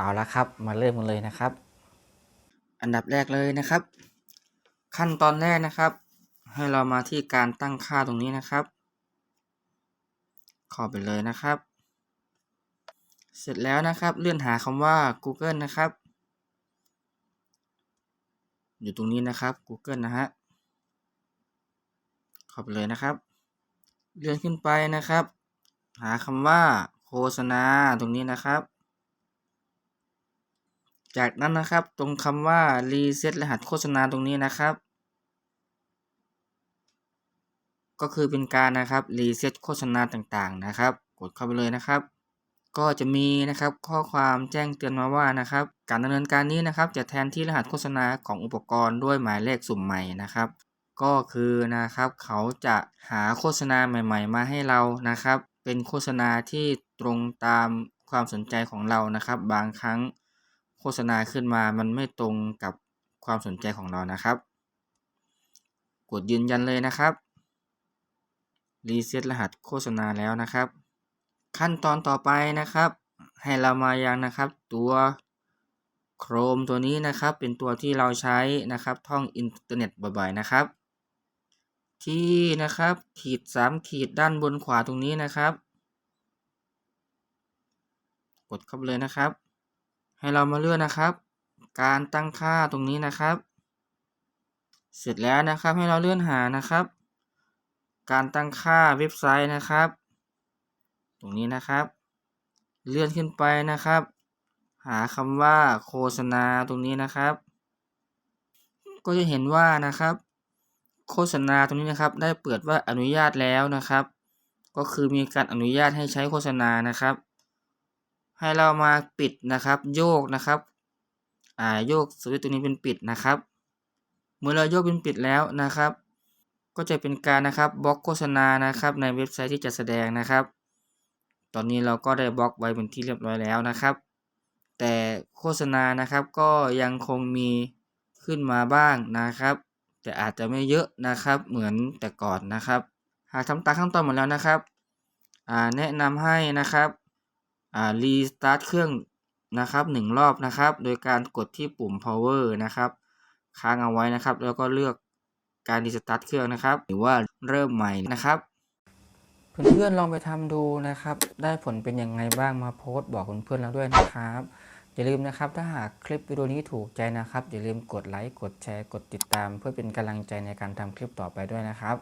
เอาละครับ มาเริ่มกันเลยนะครับ อันดับแรกเลยนะครับ ขั้นตอนแรกนะครับ ให้เรามาที่การตั้งค่าตรงนี้นะครับเข้าไปเลยนะครับ เสร็จแล้วนะครับ เลื่อนหาคำว่า Google นะครับ อยู่ตรงนี้นะครับ Google นะฮะเข้าไปเลยนะครับ เลื่อนขึ้นไปนะครับ หาคำว่าโฆษณาตรงนี้นะครับ จากนั้นนะครับตรงคำว่ารีเซ็ตรหัสโฆษณาตรงนี้นะครับ ก็คือเป็นการนะครับรีเซ็ตโฆษณาต่างๆนะครับ กดเข้าไปเลยนะครับ ก็จะมีนะครับข้อความแจ้งเตือนมาว่านะครับ การดำเนินการนี้นะครับจะแทนที่รหัสโฆษณาของอุปกรณ์ด้วยหมายเลขสุ่มใหม่นะครับ ก็คือนะครับเขาจะหาโฆษณาใหม่ ๆ มาให้เรานะครับ เป็นโฆษณาที่ตรงตามความสนใจของเรานะครับ บางครั้ง โฆษณาขึ้นมามันไม่ตรงกับความสนใจของเรานะครับ กดยืนยันเลยนะครับ รีเซ็ตรหัสโฆษณาแล้วนะครับ ขั้นตอนต่อไปนะครับ ให้เรามายังนะครับตัว Chrome ตัวนี้นะครับเป็นตัวที่เราใช้นะครับท่องอินเทอร์เน็ตบ่อยๆนะครับ ที่นะครับขีด 3 ขีดด้านบนขวาตรงนี้นะครับ กดเข้าไปเลยนะครับ ให้เรามาเลือกนะครับ การตั้งค่าตรงนี้นะครับ เสร็จแล้วนะครับให้เราเลื่อนหานะครับ การตั้งค่าเว็บไซต์นะครับ ตรงนี้นะครับ เลื่อนขึ้นไปนะครับ หาคำว่าโฆษณาตรงนี้นะครับ ก็จะเห็นว่านะครับ โฆษณาตรงนี้นะครับ ได้เปิดว่าอนุญาตแล้วนะครับ ก็คือมีการอนุญาตให้ใช้โฆษณานะครับ ให้เรามาปิดนะครับ โยกนะครับอ่าโยกสวิตตัวนี้เป็นปิดนะครับ เมื่อเราโยกเป็นปิดแล้วนะครับ ก็จะเป็นการนะครับบล็อกโฆษณานะครับ ในเว็บไซต์ที่จะแสดงนะครับ ตอนนี้เราก็ได้บล็อกไว้เป็นที่เรียบร้อยแล้วนะครับ แต่โฆษณานะครับก็ยังคงมีขึ้นมาบ้างนะครับ แต่อาจจะไม่เยอะนะครับเหมือนแต่ก่อนนะครับ หากทำตามขั้นตอนหมดแล้วนะครับอ่าแนะนำให้นะครับารีสตาร์ทเครื่องนะครับหนึ่งรอบนะครับ โดยการกดที่ปุ่ม power นะครับค้างเอาไว้นะครับ แล้วก็เลือกการรีสตาร์ทเครื่องนะครับ หรือว่าเริ่มใหม่นะครับเพื่อนๆลองไปทำดูนะครับ ได้ผลเป็นยังไงบ้างมาโพสต์บอกเพื่อนๆแล้วด้วยนะครับ อย่าลืมนะครับ ถ้าหากคลิปวิดีโอนี้ถูกใจนะครับ อย่าลืมกดไลค์กดแชร์กดติดตาม เพื่อเป็นกำลังใจในการทำคลิปต่อไปด้วยนะครับ